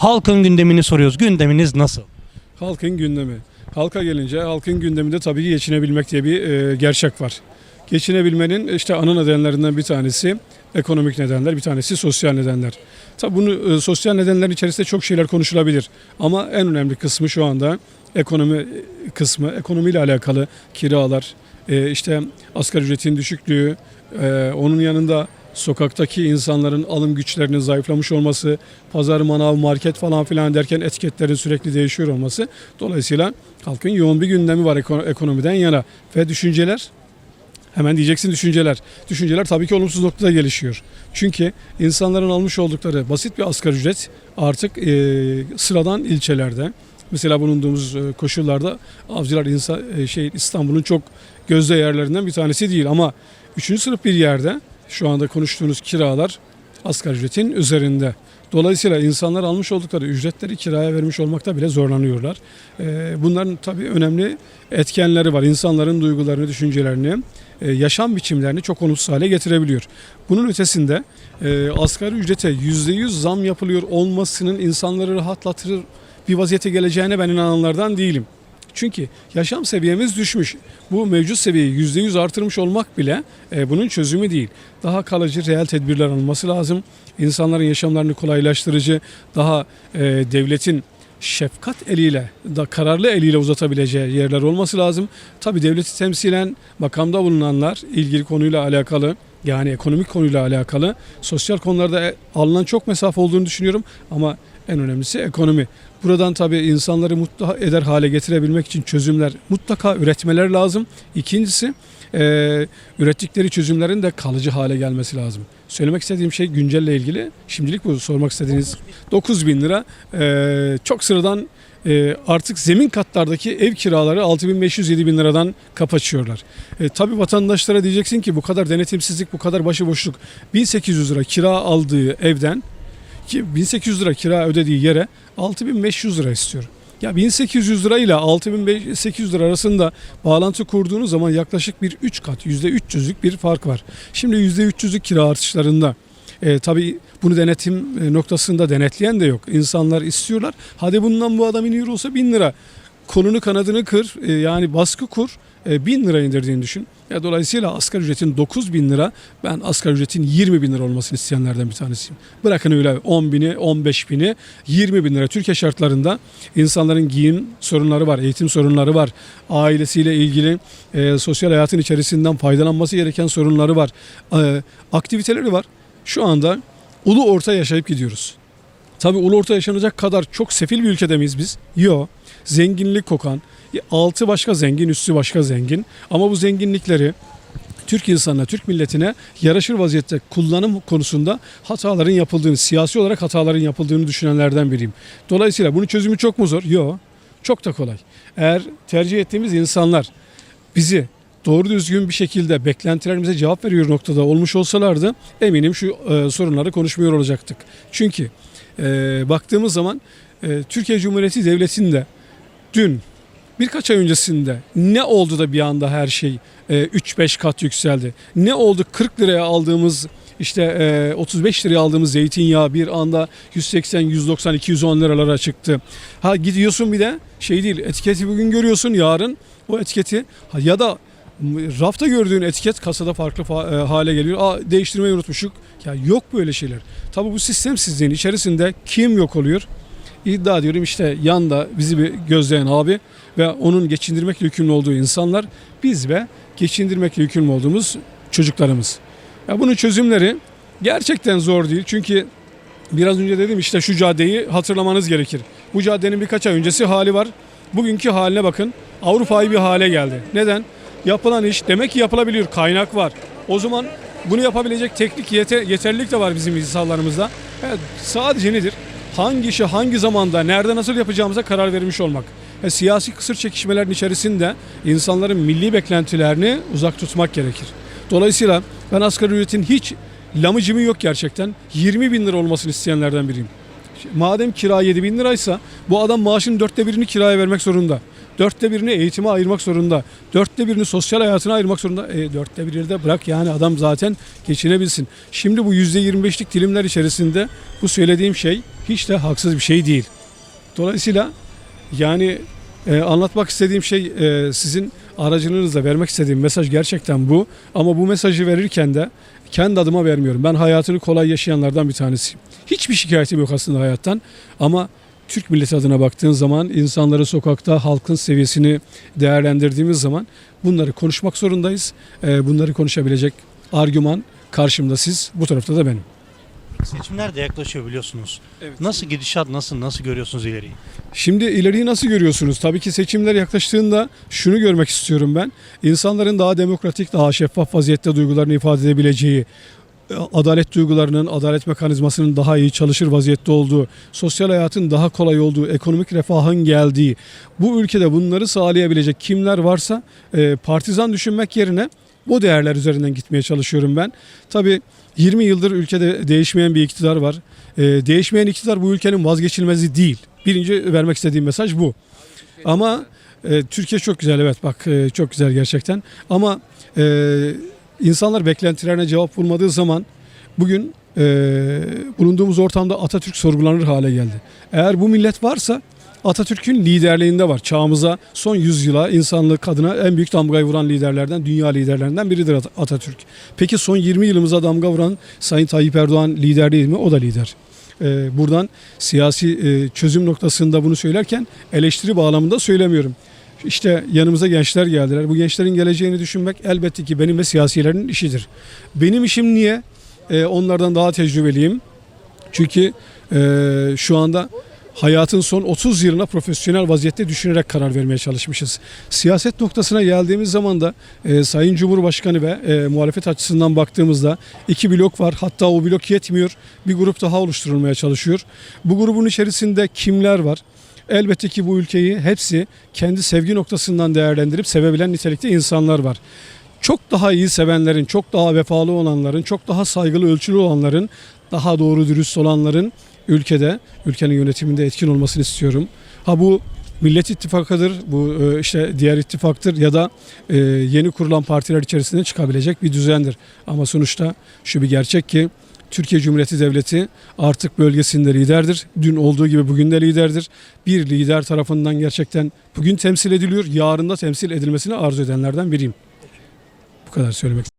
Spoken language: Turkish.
Halkın gündemini soruyoruz. Gündeminiz nasıl? Halkın gündemi. Halka gelince halkın gündeminde tabii ki geçinebilmek diye bir e, gerçek var. Geçinebilmenin işte ana nedenlerinden bir tanesi ekonomik nedenler, bir tanesi sosyal nedenler. Tabii bunu e, sosyal nedenlerin içerisinde çok şeyler konuşulabilir. Ama en önemli kısmı şu anda ekonomi e, kısmı. Ekonomiyle alakalı kiralar, e, işte asgari ücretin düşüklüğü, e, onun yanında sokaktaki insanların alım güçlerinin zayıflamış olması, pazar, manav, market falan filan derken etiketlerin sürekli değişiyor olması. Dolayısıyla halkın yoğun bir gündemi var eko- ekonomiden yana ve düşünceler Hemen diyeceksin düşünceler. Düşünceler tabii ki olumsuz noktada gelişiyor. Çünkü insanların almış oldukları basit bir asgari ücret artık e, sıradan ilçelerde mesela bulunduğumuz koşullarda avcılar insan, şey İstanbul'un çok gözde yerlerinden bir tanesi değil ama 3. sınıf bir yerde şu anda konuştuğunuz kiralar asgari ücretin üzerinde. Dolayısıyla insanlar almış oldukları ücretleri kiraya vermiş olmakta bile zorlanıyorlar. E, bunların tabii önemli etkenleri var. İnsanların duygularını, düşüncelerini, e, yaşam biçimlerini çok olumsuz hale getirebiliyor. Bunun ötesinde e, asgari ücrete %100 zam yapılıyor olmasının insanları rahatlatır bir vaziyete geleceğine ben inananlardan değilim. Çünkü yaşam seviyemiz düşmüş. Bu mevcut seviyeyi %100 artırmış olmak bile e, bunun çözümü değil. Daha kalıcı reel tedbirler alınması lazım. İnsanların yaşamlarını kolaylaştırıcı, daha e, devletin şefkat eliyle, da kararlı eliyle uzatabileceği yerler olması lazım. Tabii devleti temsilen makamda bulunanlar ilgili konuyla alakalı yani ekonomik konuyla alakalı sosyal konularda e, alınan çok mesafe olduğunu düşünüyorum ama en önemlisi ekonomi. Buradan tabii insanları mutlu eder hale getirebilmek için çözümler mutlaka üretmeler lazım. İkincisi e, ürettikleri çözümlerin de kalıcı hale gelmesi lazım. Söylemek istediğim şey güncelle ilgili. Şimdilik bu sormak istediğiniz 9 bin lira e, çok sıradan e, artık zemin katlardaki ev kiraları 6500-7000 bin liradan kapaçıyorlar. E, tabii vatandaşlara diyeceksin ki bu kadar denetimsizlik, bu kadar başıboşluk 1800 lira kira aldığı evden ki 1800 lira kira ödediği yere 6500 lira istiyor. Ya 1800 lira ile 6800 lira arasında bağlantı kurduğunuz zaman yaklaşık bir 3 kat %300'lük bir fark var. Şimdi %300'lük kira artışlarında e, tabii bunu denetim e, noktasında denetleyen de yok. İnsanlar istiyorlar. Hadi bundan bu adam iniyor olsa 1000 lira. Kolunu kanadını kır e, yani baskı kur e, 1000 lira indirdiğini düşün. Ya dolayısıyla asgari ücretin 9 bin lira ben asgari ücretin 20 bin lira olmasını isteyenlerden bir tanesiyim. Bırakın öyle 10 bini 15 bini 20 bin lira Türkiye şartlarında insanların giyim sorunları var, eğitim sorunları var, ailesiyle ilgili e, sosyal hayatın içerisinden faydalanması gereken sorunları var, e, aktiviteleri var. Şu anda ulu orta yaşayıp gidiyoruz. Tabii ulu orta yaşanacak kadar çok sefil bir ülkede miyiz biz? Yok. Zenginlik kokan, altı başka zengin, üstü başka zengin. Ama bu zenginlikleri Türk insanına, Türk milletine yaraşır vaziyette kullanım konusunda hataların yapıldığını, siyasi olarak hataların yapıldığını düşünenlerden biriyim. Dolayısıyla bunun çözümü çok mu zor? Yok. Çok da kolay. Eğer tercih ettiğimiz insanlar bizi doğru düzgün bir şekilde beklentilerimize cevap veriyor noktada olmuş olsalardı eminim şu e, sorunları konuşmuyor olacaktık. Çünkü e, baktığımız zaman e, Türkiye Cumhuriyeti Devleti'nde dün birkaç ay öncesinde ne oldu da bir anda her şey e, 3-5 kat yükseldi? Ne oldu 40 liraya aldığımız işte e, 35 liraya aldığımız zeytinyağı bir anda 180, 190, 210 liralara çıktı. Ha gidiyorsun bir de şey değil etiketi bugün görüyorsun yarın o etiketi ya da rafta gördüğün etiket kasada farklı fa- e, hale geliyor. Aa değiştirmeyi unutmuşuk. Ya yok böyle şeyler. Tabii bu sistemsizliğin içerisinde kim yok oluyor? İddia ediyorum işte yanda bizi bir gözleyen abi ve onun geçindirmekle yükümlü olduğu insanlar biz ve geçindirmekle yükümlü olduğumuz çocuklarımız. Ya bunun çözümleri gerçekten zor değil. Çünkü biraz önce dedim işte şu caddeyi hatırlamanız gerekir. Bu caddenin birkaç ay öncesi hali var. Bugünkü haline bakın. Avrupa'yı bir hale geldi. Neden? Yapılan iş demek ki yapılabiliyor. Kaynak var. O zaman bunu yapabilecek teknik yete, yeterlilik de var bizim insanlarımızda. Evet, sadece nedir? Hangi işi hangi zamanda, nerede nasıl yapacağımıza karar vermiş olmak. E, siyasi kısır çekişmelerin içerisinde insanların milli beklentilerini uzak tutmak gerekir. Dolayısıyla ben asgari ücretin hiç lamıcımı yok gerçekten. 20 bin lira olmasını isteyenlerden biriyim. Madem kira 7 bin liraysa bu adam maaşının dörtte birini kiraya vermek zorunda. Dörtte birini eğitime ayırmak zorunda. Dörtte birini sosyal hayatına ayırmak zorunda. E, dörtte birini de bırak yani adam zaten geçinebilsin. Şimdi bu yüzde 25'lik dilimler içerisinde bu söylediğim şey hiç de haksız bir şey değil. Dolayısıyla yani e, anlatmak istediğim şey e, sizin aracılığınızla vermek istediğim mesaj gerçekten bu. Ama bu mesajı verirken de kendi adıma vermiyorum. Ben hayatını kolay yaşayanlardan bir tanesiyim. Hiçbir şikayetim yok aslında hayattan. Ama Türk milleti adına baktığın zaman insanları sokakta halkın seviyesini değerlendirdiğimiz zaman bunları konuşmak zorundayız. E, bunları konuşabilecek argüman karşımda siz, bu tarafta da benim. Seçimler de yaklaşıyor biliyorsunuz. Evet. Nasıl gidişat nasıl nasıl görüyorsunuz ileriyi? Şimdi ileriyi nasıl görüyorsunuz? Tabii ki seçimler yaklaştığında şunu görmek istiyorum ben. İnsanların daha demokratik, daha şeffaf vaziyette duygularını ifade edebileceği, adalet duygularının, adalet mekanizmasının daha iyi çalışır vaziyette olduğu, sosyal hayatın daha kolay olduğu, ekonomik refahın geldiği, bu ülkede bunları sağlayabilecek kimler varsa e, partizan düşünmek yerine bu değerler üzerinden gitmeye çalışıyorum ben. Tabii 20 yıldır ülkede değişmeyen bir iktidar var. E, değişmeyen iktidar bu ülkenin vazgeçilmezi değil. Birinci vermek istediğim mesaj bu. Ama e, Türkiye çok güzel evet bak e, çok güzel gerçekten. Ama e, insanlar beklentilerine cevap bulmadığı zaman bugün e, bulunduğumuz ortamda Atatürk sorgulanır hale geldi. Eğer bu millet varsa Atatürk'ün liderliğinde var. Çağımıza son yüzyıla insanlık adına en büyük damgayı vuran liderlerden, dünya liderlerinden biridir At- Atatürk. Peki son 20 yılımıza damga vuran Sayın Tayyip Erdoğan lider değil mi? O da lider. Ee, buradan siyasi e, çözüm noktasında bunu söylerken eleştiri bağlamında söylemiyorum. İşte yanımıza gençler geldiler. Bu gençlerin geleceğini düşünmek elbette ki benim ve siyasilerin işidir. Benim işim niye? Ee, onlardan daha tecrübeliyim. Çünkü e, şu anda hayatın son 30 yılına profesyonel vaziyette düşünerek karar vermeye çalışmışız. Siyaset noktasına geldiğimiz zaman da e, Sayın Cumhurbaşkanı ve e, muhalefet açısından baktığımızda iki blok var. Hatta o blok yetmiyor. Bir grup daha oluşturulmaya çalışıyor. Bu grubun içerisinde kimler var? Elbette ki bu ülkeyi hepsi kendi sevgi noktasından değerlendirip sevebilen nitelikte insanlar var. Çok daha iyi sevenlerin, çok daha vefalı olanların, çok daha saygılı ölçülü olanların, daha doğru dürüst olanların ülkede, ülkenin yönetiminde etkin olmasını istiyorum. Ha bu Millet İttifakı'dır, bu e, işte diğer ittifaktır ya da e, yeni kurulan partiler içerisinde çıkabilecek bir düzendir. Ama sonuçta şu bir gerçek ki Türkiye Cumhuriyeti Devleti artık bölgesinde liderdir. Dün olduğu gibi bugün de liderdir. Bir lider tarafından gerçekten bugün temsil ediliyor, yarın da temsil edilmesini arzu edenlerden biriyim. Bu kadar söylemek